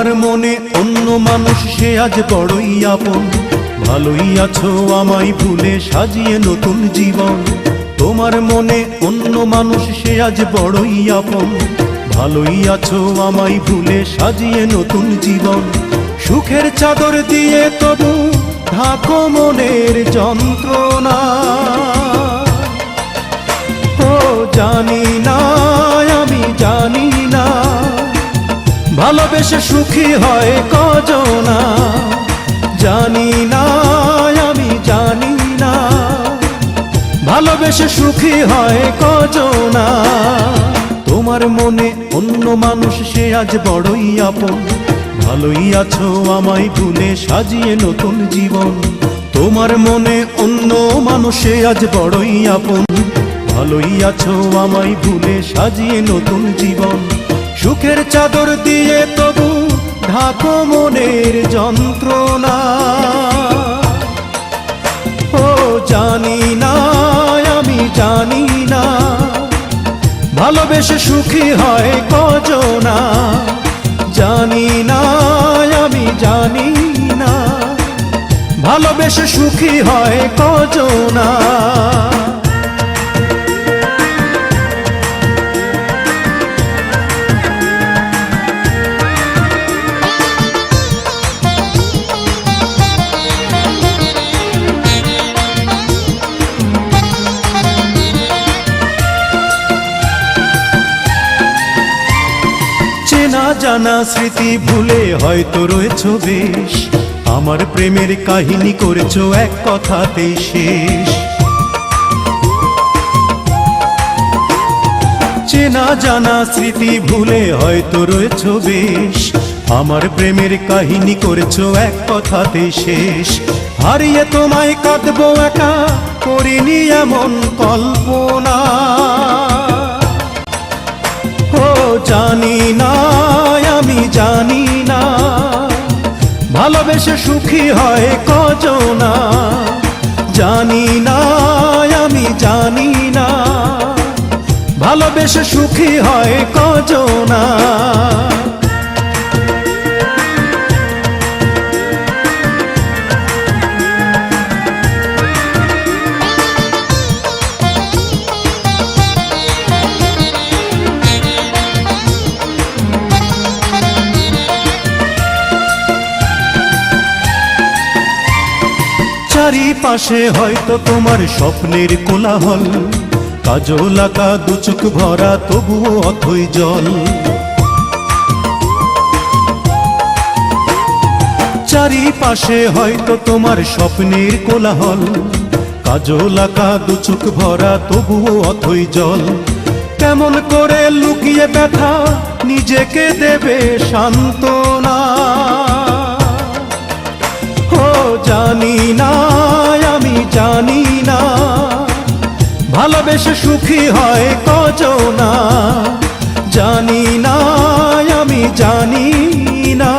তোমার মনে অন্য মানুষ, সে আজ বড়ই আপন। ভালোই আছো, আমায় ভুলে সাজিয়ে নতুন জীবন। তোমার মনে অন্য মানুষ, সে আজ বড়ই আপন। ভালোই আছো, আমায় ভুলে সাজিয়ে নতুন জীবন। সুখের চাদর দিয়ে তবু ঢাকো মনের যন্ত্রণা। ও জানি না ভালোবেসে সুখী হয় কজনা। জানি না, আমি জানি না। ভালোবেসে সুখী হয় কজনা। তোমার মনে অন্য মানুষ, সে আজ বড়ই আপন। ভালোই আছো, আমায় ভুলে সাজিয়ে নতুন জীবন। তোমার মনে অন্য মানুষে আজ বড়ই আপন। ভালোই আছো, আমায় ভুলে সাজিয়ে নতুন জীবন। সুখের চাদর দিয়ে তবু ঢাকো মনের যন্ত্রণা। ও জানি না, আমি জানি না, ভালোবেসে সুখী হয় কজনা জানি না, আমি জানি না, ভালোবেসে সুখী হয় কজনা চেনা জানা স্মৃতি ভুলে হয়তো রয়েছ বেশ। আমার প্রেমের কাহিনী করেছ এক কথাতে শেষ। চেনা জানা স্মৃতি ভুলে হয়তো রয়েছ বেশ। আমার প্রেমের কাহিনী করেছ এক কথাতে শেষ। হারিয়ে তোমায় কাঁদবো একা, করিনি এমন কল্পনা। ও জানি না জানি না। ভালোবেসে সুখী হয় কজনা জানি না, আমি জানি না। ভালোবেসে সুখী হয় কজনা চারিপাশে হয়তো তোমার স্বপ্নের কোলাহল। কাজল আঁকা দুচুক ভরা, তবুও অথই জল। চারিপাশে হয়তো তোমার স্বপ্নের কোলাহল। কাজল আঁকা দুচুক ভরা, তবুও অথই জল। কেমন করে লুকিয়ে ব্যথা, নিজেকে দেবে সান্ত্বনা। ও জানি না, আমি জানি না। ভালোবেসে সুখী হয় কজনা জানি না, আমি জানি না।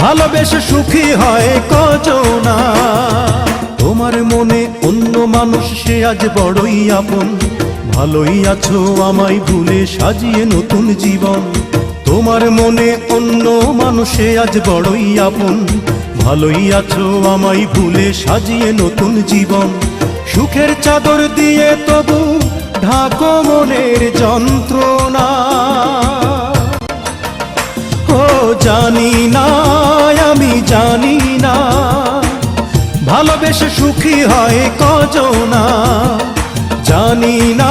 ভালোবেসে সুখী হয় কজনা তোমার মনে অন্য মানুষ, সে আজ বড়ই আপন। ভালোই আছো, আমায় ভুলে সাজিয়ে নতুন জীবন। তোমার মনে অন্য মানুষে আজ বড়ই আপন। ভালোই আছো আমায় ভুলে সাজিয়ে নতুন জীবন। সুখের চাদর দিয়ে তবু ঢাকো মনের যন্ত্রণা। ও জানি না, আমি জানি না, ভালোবেসে সুখী হয় কজনা। জানি না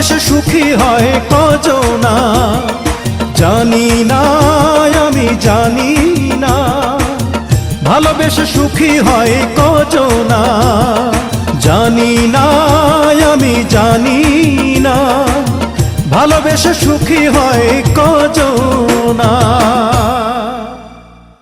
ভালোবেসে সুখী হয় কজনা জানি না, আমি জানি না। ভালোবেসে সুখী হয় কজনা জানি না, আমি জানি না। ভালোবেসে সুখী হয় কজনা